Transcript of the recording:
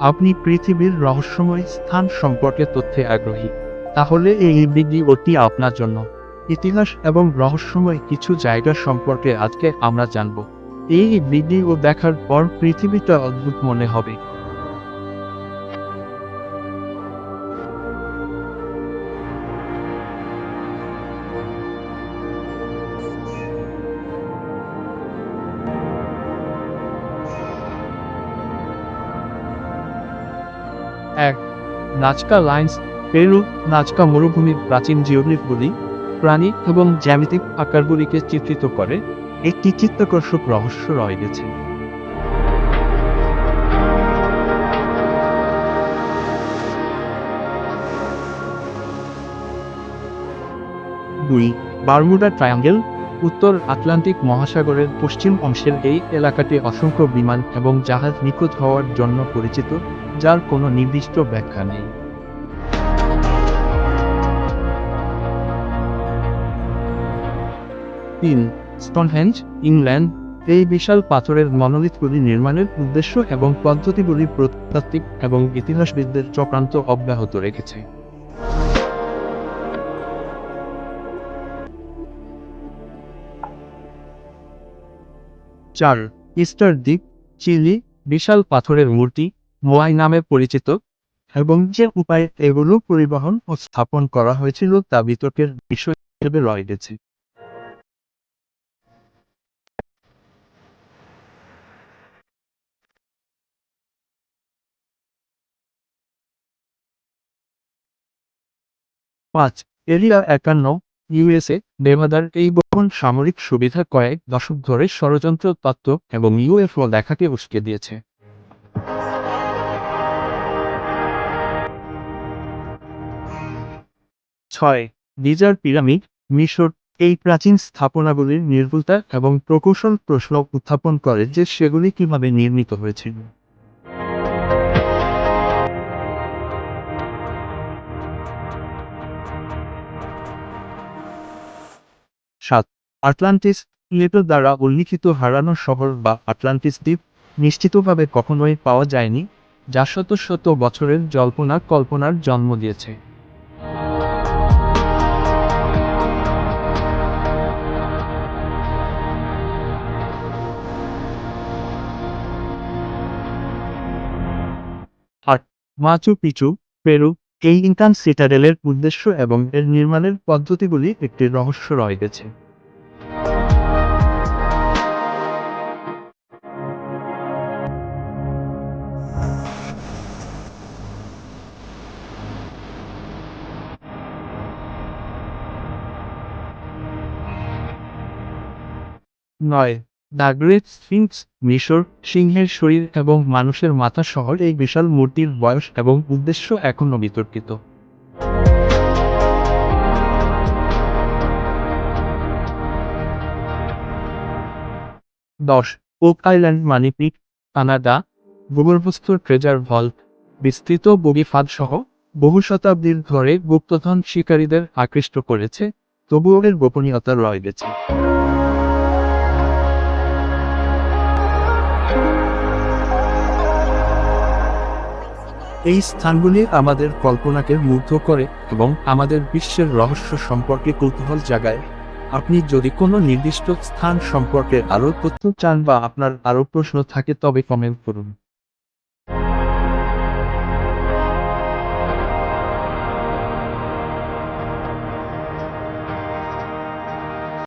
আপনি পৃথিবীর রহস্যময় স্থান সম্পর্কে তথ্যে আগ্রহী। তাহলে এই ভিডিওটি আপনার জন্য। ইতিহাস এবং রহস্যময় কিছু জায়গা সম্পর্কে আজকে আমরা জানব। এই ভিডিও দেখার পর পৃথিবীটা অদ্ভুত মনে হবে। এক। নাচকা লাইন্স, পেরু, নাচকা মরুভূমির প্রাচীন জিওগ্লিফগুলি প্রাণী এবং জ্যামিতিক আকারগুলিকে চিত্রিত করে একটি চিত্তাকর্ষক রহস্য রয়ে গেছে। দুই, বারমুডা ট্রায়াঙ্গেল উত্তর আটলান্টিক মহাসাগরের পশ্চিম অংশের এই এলাকাটি অসংখ্য বিমান এবং জাহাজ নিখোঁজ হওয়ার জন্য পরিচিত, যার কোনো নির্দিষ্ট ব্যাখ্যা নেই। তিন স্টোনহেঞ্জ ইংল্যান্ড এই বিশাল পাথরের মনোলিথগুলি নির্মাণের উদ্দেশ্য এবং পদ্ধতিগুলি প্রত্নতাত্ত্বিক এবং ইতিহাসবিদদের চক্রান্ত অব্যাহত রেখেছে। চার, ইস্টার দ্বীপ, চিলি, বিশাল পাথরের মূর্তি, মোয়াই নামে পরিচিত, এবং যে উপায়ে এগুলো পরিবহন ও স্থাপন করা হয়েছিল তা বিতর্কের বিষয় হিসেবে রয়ে গেছে। পাঁচ, এরিয়া একান্ন ইউএসএ, নেভাদার এই বহন সামরিক সুবিধা কয়েক দশক ধরে ষড়যন্ত্র তত্ত্ব এবং ইউএফও দেখাকে উস্কে দিয়েছে। ছয় গিজার পিরামিড, মিশর, এই প্রাচীন স্থাপনাগুলির নির্ভুলতা এবং প্রকৌশল প্রশ্ন উত্থাপন করে যে সেগুলি কীভাবে নির্মিত হয়েছিল। সাত। আটলান্টিস প্লেটো দ্বারা উল্লিখিত হারানো শহর বা আটলান্টিস দ্বীপ নিশ্চিতভাবে কখনোই পাওয়া যায়নি, যা শত শত বছরের জল্পনা কল্পনার জন্ম দিয়েছে। আট। মাচু পিচু, পেরু এই ইনকান সিটাডেলের উদ্দেশ্য এবং এর নির্মাণের পদ্ধতিগুলি একটি রহস্য রয়ে গেছে। নয়। দ্য গ্রেট স্ফিংস মিশর, সিংহের শরীর এবং মানুষের মাথা সহ এই বিশাল মূর্তির বয়স এবং উদ্দেশ্য এখনও বিতর্কিত। দশ, ওক আইল্যান্ড মানিপিক কানাডা, ভূগর্ভস্থ ট্রেজার ভল্ট, বিস্তৃত বগি ফাঁদ সহ বহু শতাব্দীর ধরে গুপ্তধন শিকারীদের আকৃষ্ট করেছে, তবুও এর গোপনীয়তা রয়ে গেছে এই স্থানগুলি আমাদের কল্পনাকে মুগ্ধ করে এবং আমাদের বিশ্বের রহস্য সম্পর্কে কৌতূহল জাগায়। আপনি যদি কোনো নির্দিষ্ট স্থান সম্পর্কে আরও তথ্য চান বা আপনার আরও প্রশ্ন থাকে তবে কমেন্ট করুন।